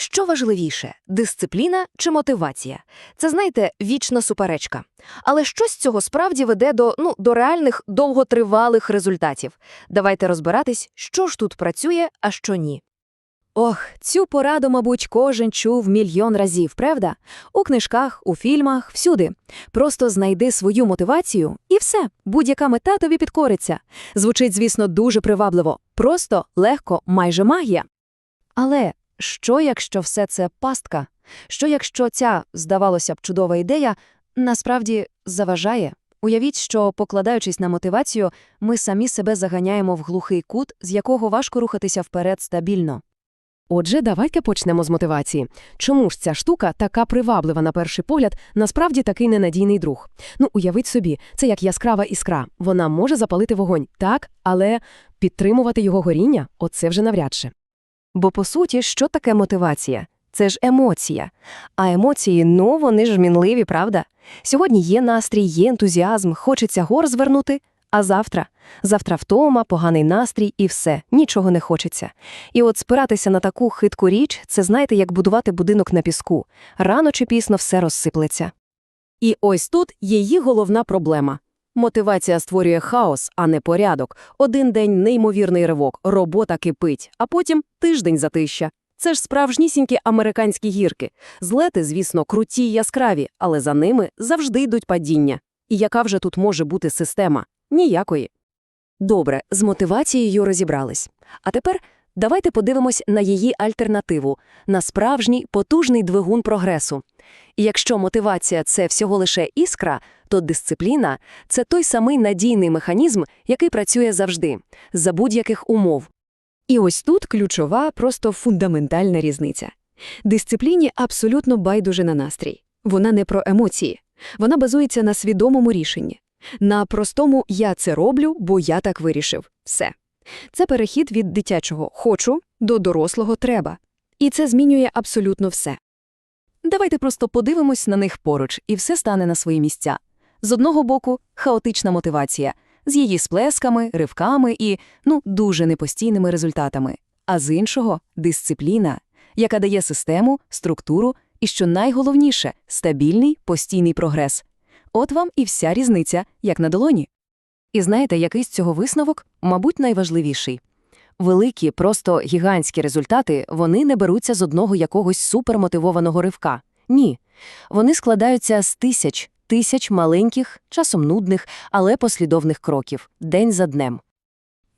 Що важливіше дисципліна чи мотивація? Це, знаєте, вічна суперечка. Але що з цього справді веде до, ну, до реальних довготривалих результатів? Давайте розбиратись, що ж тут працює, а що ні. Ох, цю пораду, мабуть, кожен чув мільйон разів, правда? У книжках, у фільмах, всюди. Просто знайди свою мотивацію і все, будь-яка мета тобі підкориться. Звучить, звісно, дуже привабливо. Просто, легко, майже магія. Але що, якщо все це пастка? Що, якщо ця, здавалося б, чудова ідея, насправді заважає? Уявіть, що, покладаючись на мотивацію, ми самі себе заганяємо в глухий кут, з якого важко рухатися вперед стабільно. Отже, давайте почнемо з мотивації. Чому ж ця штука така приваблива на перший погляд, насправді такий ненадійний друг? Ну, уявіть собі, це як яскрава іскра. Вона може запалити вогонь, так, але підтримувати його горіння – оце вже навряд чи. Бо, по суті, що таке мотивація? Це ж емоція. А емоції, ну, вони ж мінливі, правда? Сьогодні є настрій, є ентузіазм, хочеться гор звернути, а завтра? Завтра втома, поганий настрій і все, нічого не хочеться. І от спиратися на таку хитку річ, це знаєте, як будувати будинок на піску. Рано чи пізно все розсиплеться. І ось тут її головна проблема. Мотивація створює хаос, а не порядок. Один день неймовірний ривок, робота кипить, а потім тиждень затища. Це ж справжнісінькі американські гірки. Злети, звісно, круті й яскраві, але за ними завжди йдуть падіння. І яка вже тут може бути система? Ніякої. Добре, з мотивацією розібрались. А тепер давайте подивимось на її альтернативу, на справжній потужний двигун прогресу. І якщо мотивація – це всього лише іскра, то дисципліна – це той самий надійний механізм, який працює завжди, за будь-яких умов. І ось тут ключова, просто фундаментальна різниця. Дисципліні абсолютно байдуже на настрій. Вона не про емоції. Вона базується на свідомому рішенні. На простому «я це роблю, бо я так вирішив». Все. Це перехід від дитячого «хочу» до дорослого «треба». І це змінює абсолютно все. Давайте просто подивимось на них поруч, і все стане на свої місця. З одного боку – хаотична мотивація, з її сплесками, ривками і, ну, дуже непостійними результатами. А з іншого – дисципліна, яка дає систему, структуру і, що найголовніше – стабільний, постійний прогрес. От вам і вся різниця, як на долоні. І знаєте, який з цього висновок, мабуть, найважливіший. Великі, просто гігантські результати, вони не беруться з одного якогось супермотивованого ривка. Ні. Вони складаються з тисяч, тисяч маленьких, часом нудних, але послідовних кроків, день за днем.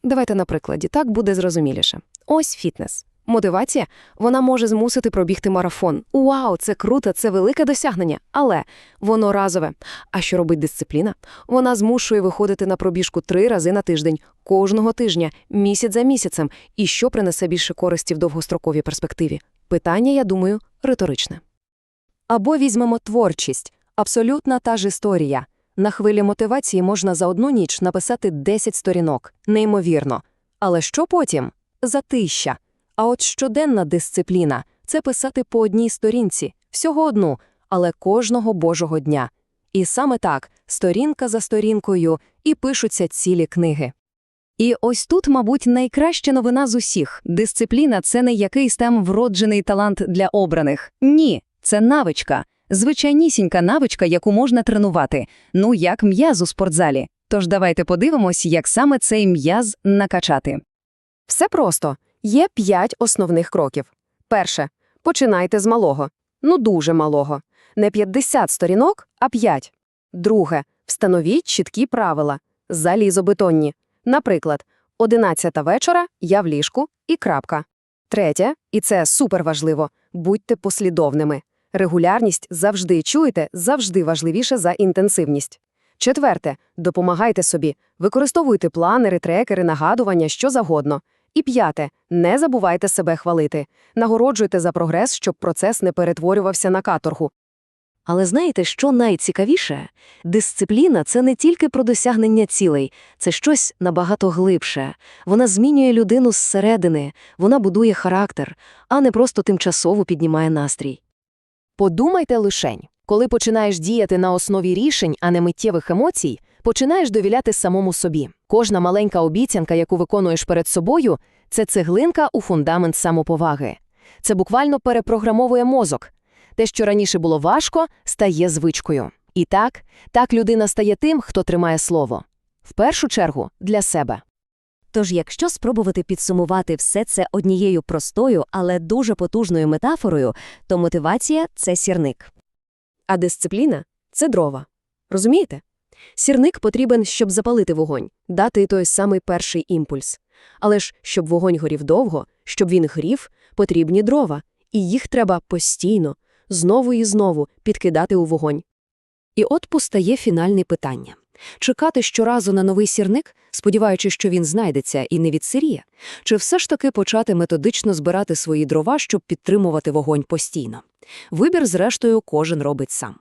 Давайте на прикладі, так буде зрозуміліше. Ось фітнес. Мотивація, вона може змусити пробігти марафон. Вау, це круто, це велике досягнення, але воно разове. А що робить дисципліна? Вона змушує виходити на пробіжку три рази на тиждень, кожного тижня, місяць за місяцем. І що принесе більше користі в довгостроковій перспективі? Питання, я думаю, риторичне. Або візьмемо творчість. Абсолютна та ж історія. На хвилі мотивації можна за одну ніч написати 10 сторінок. Неймовірно. Але що потім? Затища. А от щоденна дисципліна – це писати по одній сторінці, всього одну, але кожного божого дня. І саме так, сторінка за сторінкою, і пишуться цілі книги. І ось тут, мабуть, найкраща новина з усіх. Дисципліна – це не якийсь там вроджений талант для обраних. Ні, це навичка. Звичайнісінька навичка, яку можна тренувати. Ну, як м'яз у спортзалі. Тож давайте подивимось, як саме цей м'яз накачати. Все просто. Є п'ять основних кроків. Перше. Починайте з малого. Ну, дуже малого. Не 50 сторінок, а 5. Друге. Встановіть чіткі правила. Залізобетонні. Наприклад, 11 вечора я в ліжку і крапка. Третє, і це суперважливо, будьте послідовними. Регулярність завжди чуєте, завжди важливіше за інтенсивність. Четверте, допомагайте собі, використовуйте планери, трекери, нагадування, що завгодно. І п'яте, не забувайте себе хвалити. Нагороджуйте за прогрес, щоб процес не перетворювався на каторгу. Але знаєте, що найцікавіше? Дисципліна – це не тільки про досягнення цілей, це щось набагато глибше. Вона змінює людину зсередини, вона будує характер, а не просто тимчасово піднімає настрій. Подумайте лишень. Коли починаєш діяти на основі рішень, а не миттєвих емоцій, починаєш довіляти самому собі. Кожна маленька обіцянка, яку виконуєш перед собою, це цеглинка у фундамент самоповаги. Це буквально перепрограмовує мозок. Те, що раніше було важко, стає звичкою. І так, так людина стає тим, хто тримає слово. В першу чергу для себе. Тож, якщо спробувати підсумувати все це однією простою, але дуже потужною метафорою, то мотивація – це сірник. А дисципліна – це дрова. Розумієте? Сірник потрібен, щоб запалити вогонь, дати той самий перший імпульс. Але ж, щоб вогонь горів довго, щоб він грів, потрібні дрова, і їх треба постійно, знову і знову підкидати у вогонь. І от постає фінальне питання. Чекати щоразу на новий сірник, сподіваючись, що він знайдеться і не відсиріє? Чи все ж таки почати методично збирати свої дрова, щоб підтримувати вогонь постійно? Вибір, зрештою, кожен робить сам.